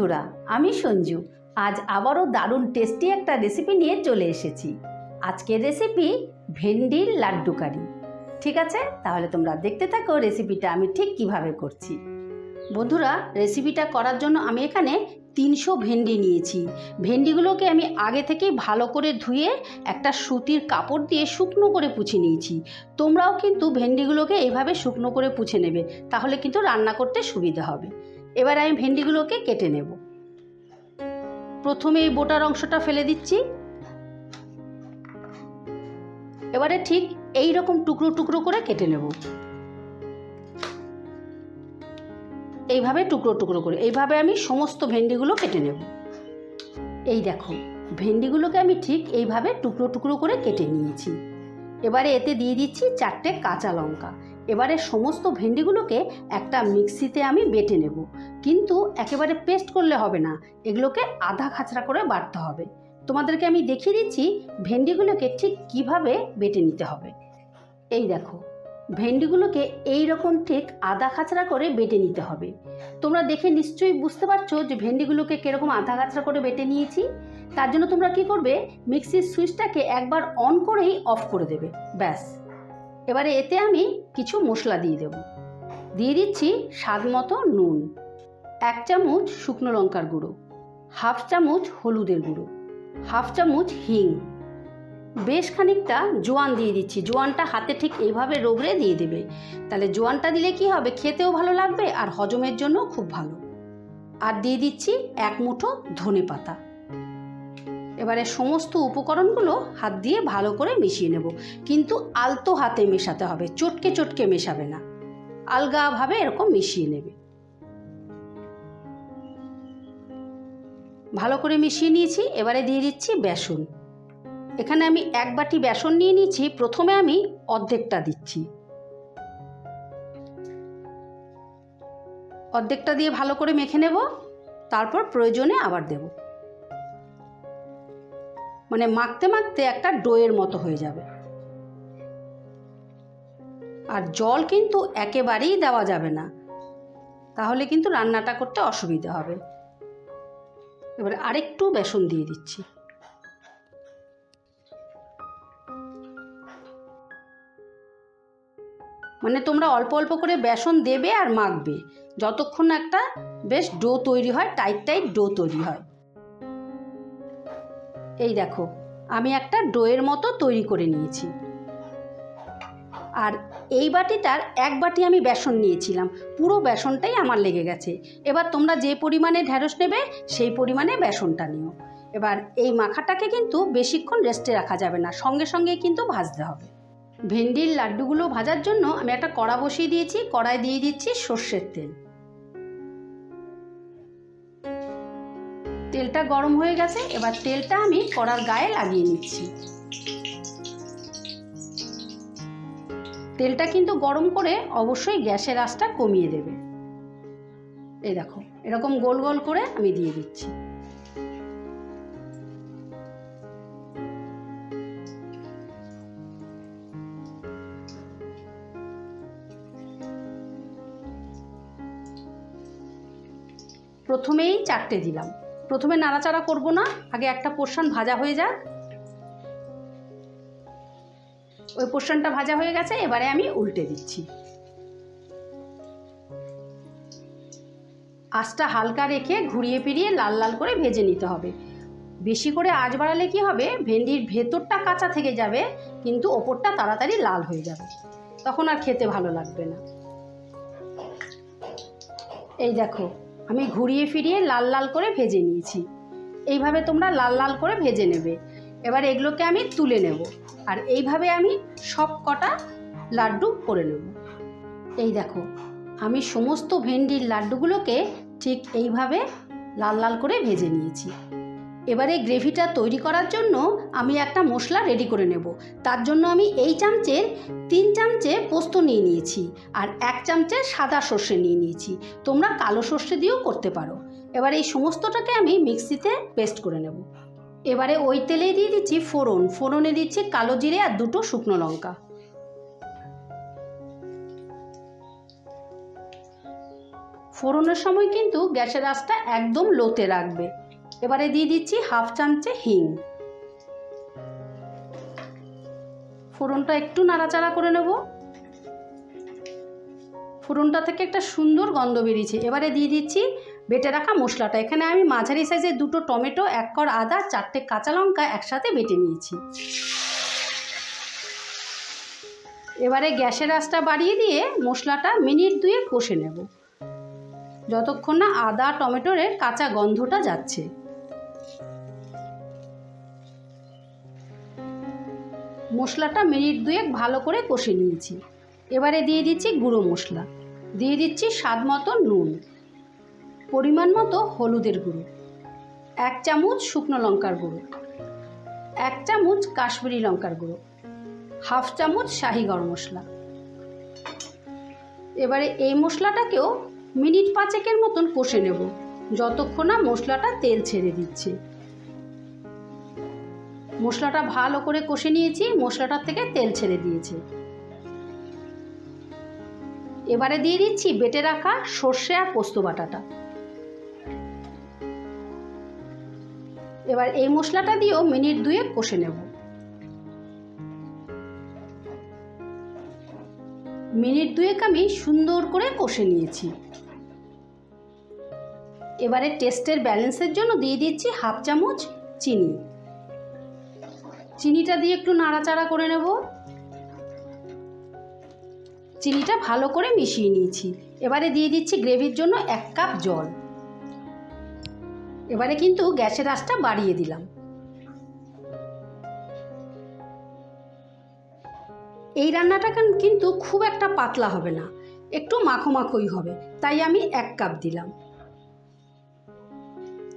বন্ধুরা, আমি সঞ্জু। আজ আবারও দারুণ টেস্টি একটা রেসিপি নিয়ে চলে এসেছি। আজকের রেসিপি ভেন্ডির লাড্ডু কারি। ঠিক আছে? তাহলে তোমরা দেখতে থাকো রেসিপিটা আমি ঠিক কীভাবে করছি। বন্ধুরা রেসিপিটা করার জন্য আমি এখানে তিনশো ভেন্ডি নিয়েছি। ভেন্ডিগুলোকে আমি আগে থেকেই ভালো করে ধুয়ে একটা সুতির কাপড় দিয়ে শুকনো করে পুছে নিয়েছি। তোমরাও কিন্তু ভেন্ডিগুলোকে এইভাবে শুকনো করে পুছে নেবে, তাহলে কিন্তু রান্না করতে সুবিধা হবে। এবার আমি ভেন্ডিগুলোকে কেটে নেব। প্রথমে এই বোটার অংশটা ফেলে দিচ্ছি। এবারে ঠিক এই রকম টুকরো টুকরো করে কেটে নেব। এইভাবে টুকরো টুকরো করে। এইভাবে আমি সমস্ত ভেন্ডিগুলো কেটে নেব। এই দেখো, ভেন্ডিগুলোকে আমি ঠিক এইভাবে টুকরো টুকরো করে কেটে নিয়েছি। এবারে এতে দিয়ে দিচ্ছি চারটে কাঁচা লঙ্কা। এবারে সমস্ত ভেন্ডিগুলোকে একটা মিক্সিতে আমি বেটে নেব। কিন্তু একেবারে পেস্ট করলে হবে না, এগুলোকে আধা খাঁচড়া করে বাটতে হবে। তোমাদেরকে আমি দেখিয়ে দিচ্ছি ভেন্ডিগুলোকে ঠিক কীভাবে বেটে নিতে হবে। এই দেখো, ভেন্ডিগুলোকে এই রকম ঠিক আধা খাঁচড়া করে বেটে নিতে হবে। তোমরা দেখে নিশ্চয়ই বুঝতে পারছ যে ভেন্ডিগুলোকে কীরকম আধা খাঁচড়া করে বেটে নিয়েছি। তার জন্য তোমরা কি করবে, মিক্সির সুইচটাকে একবার অন করেই অফ করে দেবে, ব্যাস। এবারে এতে আমি কিছু মশলা দিয়ে দেব। দিয়ে দিচ্ছি স্বাদ মতো নুন, এক চামচ শুকনো লঙ্কার গুঁড়ো, হাফ চামচ হলুদের গুঁড়ো, হাফ চামচ হিং। বেশ খানিকটা জোয়ান দিয়ে দিচ্ছি। জোয়ানটা হাতে ঠিক এইভাবে রোগড়ে দিয়ে দেবে। তাহলে জোয়ানটা দিলে কি হবে? খেতেও ভালো লাগবে আর হজমের জন্য খুব ভালো। আর দিয়ে দিচ্ছি এক মুঠো ধনে পাতা এবারে সমস্ত উপকরণগুলো হাত দিয়ে ভালো করে মিশিয়ে নেব। কিন্তু আলতো হাতে মেশাতে হবে, চটকে চটকে মেশাবে না। আলগাভাবে এরকম মিশিয়ে নেবে। ভালো করে মিশিয়ে নিয়েছি, এবারে দিয়ে দিচ্ছি বেসন। এখানে আমি এক বাটি বেসন নিয়ে নিয়েছি, প্রথমে আমি অর্ধেকটা দিচ্ছি। অর্ধেকটা দিয়ে ভালো করে মেখে নেব, তারপর প্রয়োজনে আবার দেব। মানে মাখতে মাখতে একটা ডোয়ের মতো হয়ে যাবে। আর জল কিন্তু একেবারেই দেওয়া যাবে না। তাহলে কিন্তু রান্নাটা করতে অসুবিধা হবে। এবারে আরেকটু বেসন দিয়ে দিচ্ছি। মানে তোমরা অল্প অল্প করে বেসন দেবে আর মাখবে। যতক্ষণ একটা বেশ ডো তৈরি হয়, টাইট টাইট ডো তৈরি হয়। এই দেখো, আমি একটা ডোয়ের মতো তৈরি করে নিয়েছি। আর এই বাটিটার এক বাটি আমি বেসন নিয়েছিলাম, পুরো বেসনটাই আমার লেগে গেছে। এবার তোমরা যে পরিমাণে ঢ্যাঁড়স নেবে, সেই পরিমাণে বেসনটা নিও। এবার এই মাখাটাকে কিন্তু বেশিক্ষণ রেস্টে রাখা যাবে না, সঙ্গে সঙ্গে কিন্তু ভাজতে হবে। ভেন্ডির লাড্ডুগুলো ভাজার জন্য আমি একটা কড়া বসিয়ে দিয়েছি কড়াই দিয়ে দিচ্ছি সর্ষের তেল। তেলটা গরম হয়ে গেছে, এবার তেলটা আমি কড়ার গায়ে লাগিয়ে নিচ্ছি। তেলটা কিন্তু গরম করে অবশ্যই গ্যাসের আঁচটা কমিয়ে দেবে। এই দেখো, এরকম গোল গোল করে আমি দিয়ে দিচ্ছি। প্রথমেই চারটে দিলাম। প্রথমে নাড়াচাড়া করব না, আগে একটা পোর্শন ভাজা হয়ে যাক। ওই পোর্শনটা ভাজা হয়ে গেছে, এবারে আমি উল্টে দিচ্ছি। আঁচটা হালকা রেখে ঘুরিয়ে ফিরিয়ে লাল লাল করে ভেজে নিতে হবে। বেশি করে আঁচ বাড়ালে কি হবে? ভেন্ডির ভেতরটা কাঁচা থেকে যাবে, কিন্তু ওপরটা তাড়াতাড়ি লাল হয়ে যাবে। তখন আর খেতে ভালো লাগবে না। এই দেখো আমি ঘুরিয়ে ফিরিয়ে লাল লাল করে ভেজে নিয়েছি। এইভাবে তোমরা লাল লাল করে ভেজে নেবে। এবার এগুলোকে আমি তুলে নেব। আর এইভাবে আমি সব কটা লাড্ডু করে নেব। এই দেখো, আমি সমস্ত ভেন্ডির লাড্ডুগুলোকে ঠিক এইভাবে লাল লাল করে ভেজে নিয়েছি। এবারে গ্রেভিটা তৈরি করার জন্য আমি একটা মশলা রেডি করে নেব। তার জন্য আমি এই চামচের তিন চামচে পোস্ত নিয়ে নিয়েছি আর এক চামচে সাদা সর্ষে নিয়ে নিয়েছি। তোমরা কালো সর্ষে দিয়েও করতে পারো। এবার এই সমস্তটাকে আমি মিক্সিতে পেস্ট করে নেব। এবারে ওই তেলেই দিয়ে দিচ্ছি ফোড়ন। ফোড়নে দিচ্ছি কালো জিরে আর দুটো শুকনো লঙ্কা। ফোড়নের সময় কিন্তু গ্যাসের আঁচটা একদম লোতে রাখবে। এবারে দিয়ে দিচ্ছি হাফ চামচে হিং। ফোড়নটা একটু নাড়াচাড়া করে নেব। ফোড়নটা থেকে একটা সুন্দর গন্ধ বেরিয়েছে। এবারে দিয়ে দিচ্ছি বেটে রাখা মশলাটা। এখানে আমি মাঝারি সাইজের দুটো টমেটো, এক কর আদা, চারটে কাঁচা লঙ্কা একসাথে বেটে নিয়েছি। এবারে গ্যাসের আঁচটা বাড়িয়ে দিয়ে মশলাটা মিনিট দুয়ে কষে নেব। যতক্ষণ না আদা টমেটোরের কাঁচা গন্ধটা যাচ্ছে। মশলাটা মিনিট দুয়েক ভালো করে কষে নিয়েছি। এবারে দিয়ে দিচ্ছি গুঁড়ো মশলা। দিয়ে দিচ্ছি স্বাদ মতো নুন। পরিমাণ মতো হলুদের গুঁড়ো। এক চামচ শুকনো লঙ্কার গুঁড়ো। এক চামচ কাশ্মীরি লঙ্কার গুঁড়ো। হাফ চামচ শাহি গরম মশলা। এবারে এই মশলাটাকেও মিনিট পাঁচেকের মতন কষে নেব। যতক্ষণ না মশলাটা তেল ছেড়ে দিচ্ছে। মশলাটা ভালো করে কষে নিয়েছি, মশলাটার থেকে তেল ছেড়ে দিয়েছে। এবারে দিয়ে দিচ্ছি বেটে রাখা সর্ষে আর পোস্ত বাটাটা। এবার এই মশলাটা দিয়েও মিনিট দুয়ে কষে নেব। মিনিট দুয়েক আমি সুন্দর করে কষে নিয়েছি। এবারে টেস্টের ব্যালেন্সের জন্য দিয়ে দিচ্ছি হাফ চামচ চিনি। চিনিটা দিয়ে একটু নাড়াচাড়া করে নেব। চিনিটা ভালো করে মিশিয়ে নিয়েছি। এবারে দিয়ে দিচ্ছি গ্রেভির জন্য এক কাপ জল। এবারে কিন্তু গ্যাসের আঁচটা বাড়িয়ে দিলাম। এই রান্নাটা কেন- কিন্তু খুব একটা পাতলা হবে না, একটু মাখো মাখোই হবে, তাই আমি এক কাপ দিলাম।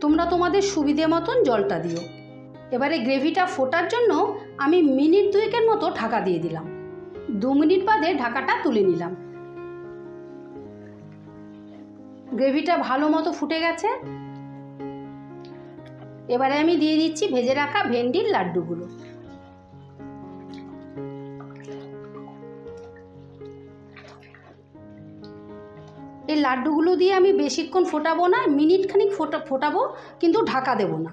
তোমরা তোমাদের সুবিধে মতন জলটা দিও। এবারে গ্রেভিটা ফোটার জন্য আমি মিনিট দুয়েকের মতো ঢাকা দিয়ে দিলাম। দু মিনিট বাদে ঢাকাটা তুলে নিলাম। গ্রেভিটা ভালো মতো ফুটে গেছে। এবারে আমি দিয়ে দিচ্ছি ভেজে রাখা ভেন্ডির লাড্ডুগুলো। এই লাড্ডুগুলো দিয়ে আমি বেশিক্ষণ ফোটাবো না মিনিট খানিক ফোটা, ফোটাবো, কিন্তু ঢাকা দেবো না।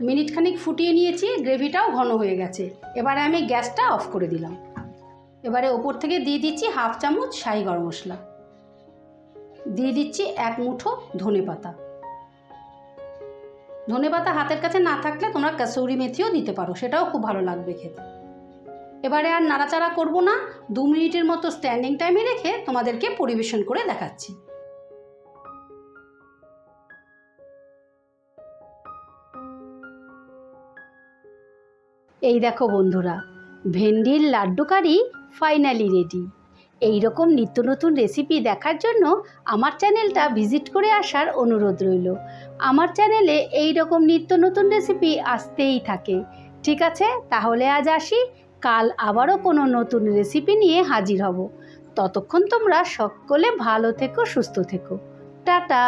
মিনিট খানিক ফুটিয়ে নিয়েছি, গ্রেভিটাও ঘন হয়ে গেছে। এবারে আমি গ্যাসটা অফ করে দিলাম। এবারে ওপর থেকে দিয়ে দিচ্ছি হাফ চামচ শাহি গরম মশলা। দিয়ে দিচ্ছি এক মুঠো ধনে পাতা। ধনে পাতা হাতের কাছে না থাকলে তোমরা কাসৌরি মেথিও দিতে পারো, সেটাও খুব ভালো লাগবে খেতে। এবারে আর নাড়াচাড়া করব না, দু মিনিটের মতো স্ট্যান্ডিং টাইমে রেখে তোমাদেরকে পরিবেশন করে দেখাচ্ছি। এই দেখো বন্ধুরা, ভেন্ডির লাড্ডু কারি ফাইনালি রেডি এই রকম নিত্য নতুন রেসিপি দেখার জন্য আমার চ্যানেলটা ভিজিট করে আসার অনুরোধ রইল। আমার চ্যানেলে এই রকম নিত্য নতুন রেসিপি আসতেই থাকে। ঠিক আছে? তাহলে আজ আসি। কাল আবারও কোনো নতুন রেসিপি নিয়ে হাজির হব। ততক্ষণ তোমরা সকলে ভালো থেকো, সুস্থ থেকো। টাটা!